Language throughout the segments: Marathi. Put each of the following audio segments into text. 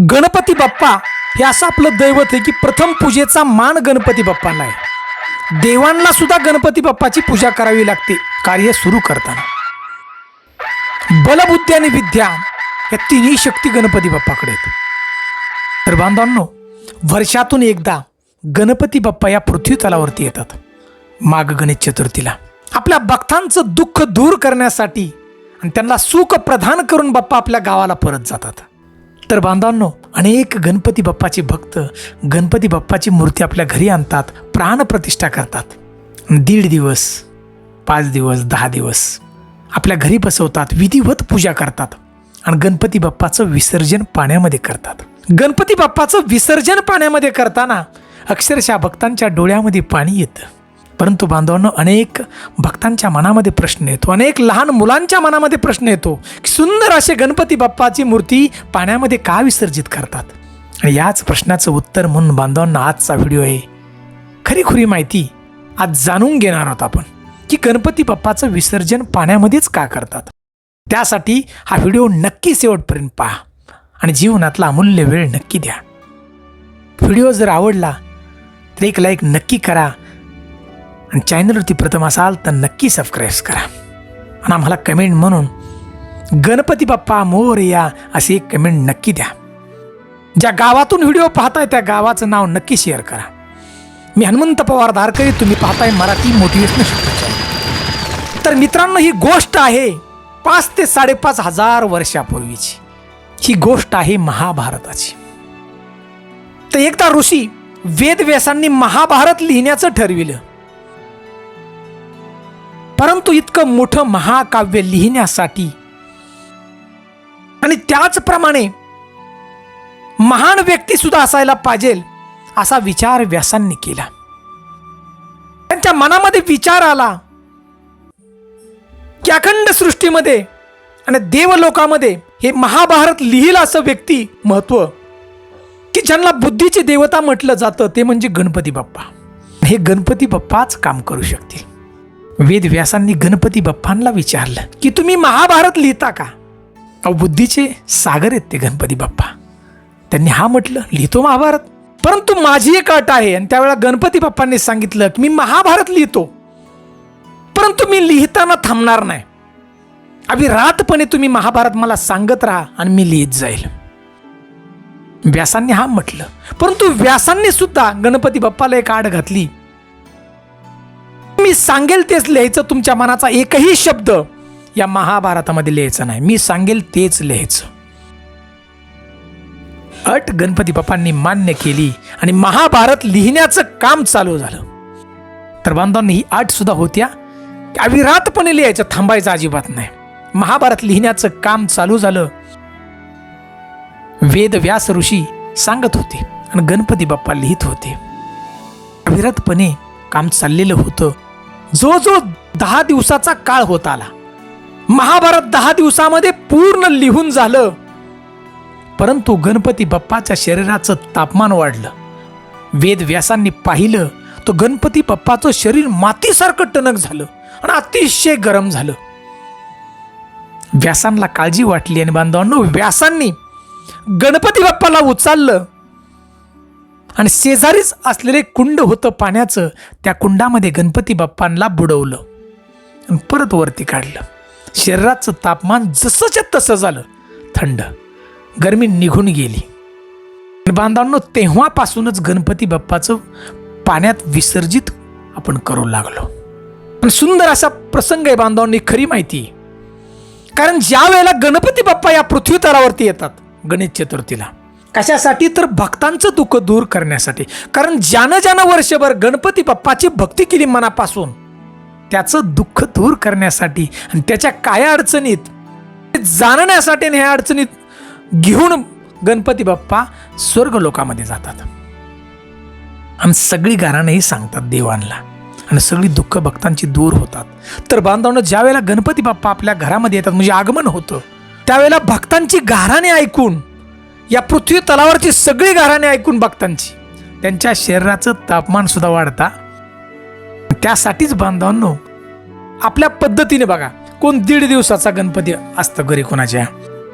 गणपती बाप्पा हे असं आपलं दैवत आहे की प्रथम पूजेचा मान गणपती बाप्पांना आहे. देवांना सुद्धा गणपती बाप्पाची पूजा करावी लागते कार्य सुरू करताना. बलबुद्धी आणि विद्या या तिन्ही शक्ती गणपती बाप्पाकडे आहेत. तर बांधवांनो वर्षातून एकदा गणपती बाप्पा या पृथ्वी तलावरती येतात. माग गणेश चतुर्थीला. आपल्या भक्तांचं दुःख दूर करण्यासाठी आणि त्यांना सुख प्रदान करून बाप्पा आपल्या गावाला परत जातात. तर बांधवांनो अनेक गणपती बाप्पाचे भक्त गणपती बाप्पाची मूर्ती आपल्या घरी आणतात प्राणप्रतिष्ठा करतात. दीड दिवस पाच दिवस दहा दिवस आपल्या घरी बसवतात विधिवत पूजा करतात आणि गणपती बाप्पाचं विसर्जन पाण्यामध्ये करतात. गणपती बाप्पाचं विसर्जन पाण्यामध्ये करताना अक्षरशः भक्तांच्या डोळ्यामध्ये पाणी येतं. परंतु बांधवांनो अनेक भक्तांच्या मनामध्ये प्रश्न येतो अनेक लहान मुलांच्या मनामध्ये प्रश्न येतो की सुंदर असे गणपती बाप्पाची मूर्ती पाण्यामध्ये का विसर्जित करतात? आणि याच प्रश्नाचं उत्तर म्हणून बांधवांना आजचा व्हिडिओ आहे. खरीखुरी माहिती आज जाणून घेणार आहोत आपण की गणपती बाप्पाचं विसर्जन पाण्यामध्येच का करतात? त्यासाठी हा व्हिडिओ नक्की शेवटपर्यंत पहा आणि जीवनातला अमूल्य वेळ नक्की द्या. व्हिडिओ जर आवडला तर एक लाईक नक्की करा आणि चॅनलवरती प्रथम असाल तर नक्की सबस्क्राईब करा. आणि आम्हाला कमेंट म्हणून गणपती बाप्पा मोरया अशी एक कमेंट नक्की द्या. ज्या गावातून व्हिडिओ पाहताय त्या गावाचं नाव नक्की शेअर करा. मी हनुमंत पवार धारकरी तुम्ही पाहताय मराठी मोटिवेशनल शिकवायचं तर मित्रांनो ही गोष्ट आहे पाच ते साडेपाच हजार वर्षापूर्वीची. ही गोष्ट आहे महाभारताची. तर एकदा ऋषी वेदव्यासांनी महाभारत लिहिण्याचं ठरविलं. परंतु इतकं मोठं महाकाव्य लिहिण्यासाठी आणि त्याचप्रमाणे महान व्यक्ती सुद्धा असायला पाहिजे असा विचार व्यासांनी केला. त्यांच्या मनामध्ये विचार आला की अखंड सृष्टीमध्ये आणि देवलोकामध्ये हे महाभारत लिहिलं असं व्यक्ती महत्त्व की ज्यांना बुद्धीची देवता म्हटलं जातं ते म्हणजे गणपती बाप्पा. हे गणपती बाप्पाच काम करू शकतील. वेद व्यासांनी गणपती बाप्पांना विचारलं की तुम्ही महाभारत लिहिता का? अहो बुद्धीचे सागर आहेत ते गणपती बाप्पा. त्यांनी हा म्हटलं लिहितो महाभारत. परंतु माझी एक अट आहे. आणि त्यावेळेला गणपती बाप्पांनी सांगितलं की मी महाभारत लिहितो. परंतु मी लिहिताना थांबणार नाही. अभिरातपणे तुम्ही महाभारत मला सांगत राहा आणि मी लिहित जाईल. व्यासांनी हा म्हटलं. परंतु व्यासांनी सुद्धा गणपती बाप्पाला एक आड घातली. मी सांगेल तेच लिहायचं तुमच्या मनाचा एकही शब्द या महाभारतामध्ये लिहायचं नाही. मी सांगेल तेच लिहायचं. अट गणपती बाप्पांनी मान्य केली आणि महाभारत लिहिण्याचं काम चालू झालं. तर बांधवांनी ही अट सुद्धा होत्या अविरातपणे लिहायचं थांबायचं अजिबात नाही. महाभारत लिहिण्याचं काम चालू झालं. वेद व्यास ऋषी सांगत होते आणि गणपती बाप्पा लिहित होते. अविरतपणे काम चाललेलं होतं. जो जो दहा दिवसाचा काळ होत आला. महाभारत दहा दिवसामध्ये पूर्ण लिहून झालं. परंतु गणपती बाप्पाच्या शरीराचं तापमान वाढलं. वेद व्यासांनी पाहिलं तो गणपती बाप्पाचं शरीर मातीसारखं टणक झालं आणि अतिशय गरम झालं. व्यासांना काळजी वाटली आणि बांधवांनो व्यासांनी गणपती बाप्पाला उचललं. आणि शेजारीच असलेले कुंड होतं पाण्याचं त्या कुंडामध्ये गणपती बाप्पांना बुडवलं. आणि परत वरती काढलं. शरीराचं तापमान जसंच्या तसं झालं. थंड. गरमी निघून गेली. बांधवांनो तेव्हापासूनच गणपती बाप्पाचं पाण्यात विसर्जित आपण करू लागलो. पण सुंदर असा प्रसंग आहे बांधवांनी खरी माहिती कारण ज्या वेळेला गणपती बाप्पा या पृथ्वीतरावरती येतात गणेश चतुर्थीला कशासाठी? तर भक्तांचं दुःख दूर करण्यासाठी. कारण ज्यानं ज्यानं वर्षभर गणपती बाप्पाची भक्ती केली मनापासून त्याचं दुःख दूर करण्यासाठी आणि त्याच्या काय अडचणीत? जाणण्यासाठी आणि ह्या अडचणीत घेऊन गणपती बाप्पा स्वर्ग लोकामध्ये जातात. आणि सगळी गाराणंही सांगतात देवांना. आणि सगळी दुःख भक्तांची दूर होतात. तर बांधवांना ज्यावेळेला गणपती बाप्पा आपल्या घरामध्ये येतात म्हणजे आगमन होतं त्यावेळेला भक्तांची गाराणे ऐकून या पृथ्वी तलावरची सगळी घराणे ऐकून भक्तांची त्यांच्या शरीराचं तापमान सुद्धा वाढता. त्यासाठीच बांधवांनो आपल्या पद्धतीने बघा कोण दीड दिवसाचा गणपती असतं घरी कोणाच्या?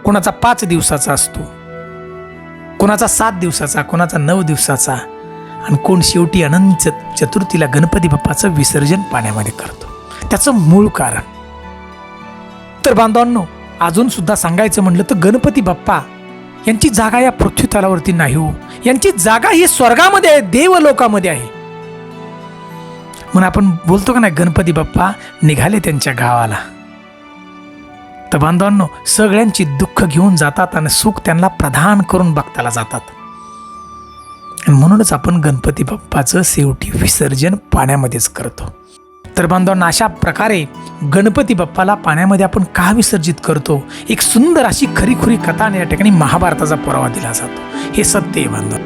कोणाचा पाच दिवसाचा असतो? कोणाचा सात दिवसाचा कोणाचा नऊ दिवसाचा? आणि कोण शेवटी अनंत चतुर्थीला गणपती बाप्पाचं विसर्जन पाण्यामध्ये करतो. त्याचं मूळ कारण. तर बांधवांनो अजून सुद्धा सांगायचं म्हणलं तर गणपती बाप्पा यांची जागा या पृथ्वी तलावरती नाही हो. यांची जागा ही स्वर्गामध्ये आहे देवलोकामध्ये आहे. म्हणून आपण बोलतो का नाही गणपती बाप्पा निघाले त्यांच्या गावाला. तर बांधवांनो सगळ्यांची दुःख घेऊन जातात आणि सुख त्यांना प्रधान करून बघताला जातात. म्हणूनच आपण गणपती बाप्पाचं शेवटी विसर्जन पाण्यामध्येच करतो. तर बांधवांना अशा प्रकारे गणपती बाप्पाला पाण्यामध्ये आपण का विसर्जित करतो? एक सुंदर अशी खरीखुरी कथा आणि या ठिकाणी महाभारताचा पुरावा दिला जातो. हे सत्य आहे बांधव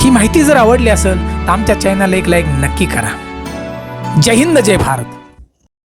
ही माहिती जर आवडली असेल तर आमच्या चॅनलला एक लाईक नक्की करा. जय हिंद जय भारत.